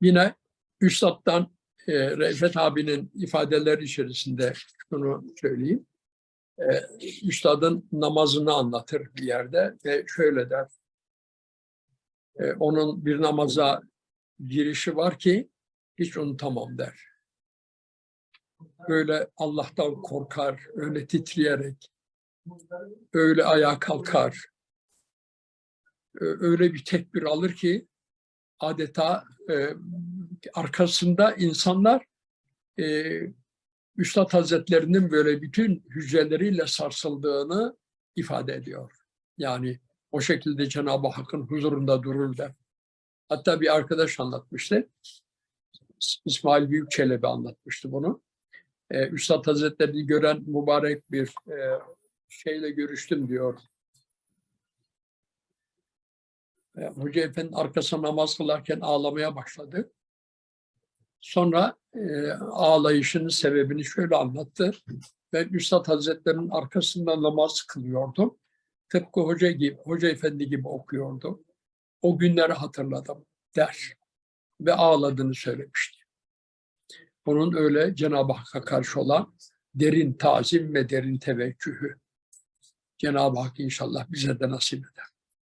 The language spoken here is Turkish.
Yine Üstad'dan e, Refet abinin ifadeleri içerisinde şunu söyleyeyim. E, Üstad'ın namazını anlatır bir yerde ve şöyle der. E, onun bir namaza girişi var ki hiç unutamam der. Böyle Allah'tan korkar, öyle titreyerek, öyle ayağa kalkar, öyle bir tekbir alır ki adeta e, arkasında insanlar e, Üstad Hazretlerinin böyle bütün hücreleriyle sarsıldığını ifade ediyor. Yani o şekilde Cenab-ı Hakk'ın huzurunda durur der. Hatta bir arkadaş anlatmıştı. İs- İsmail Büyükçelebi anlatmıştı bunu. Ee, Üstad Hazretlerini gören mübarek bir e, şeyle görüştüm diyor. E, Hoca Efendi arkasına namaz kılarken ağlamaya başladı. Sonra e, ağlayışının sebebini şöyle anlattı. Ben Üstad Hazretleri'nin arkasında namaz kılıyordum. Tıpkı hoca gibi, hoca efendi gibi okuyordum. O günleri hatırladım der. Ve ağladığını söylemişti. Onun öyle Cenab-ı Hakk'a karşı olan derin tazim ve derin teveccühü. Cenab-ı Hak inşallah bize de nasip eder.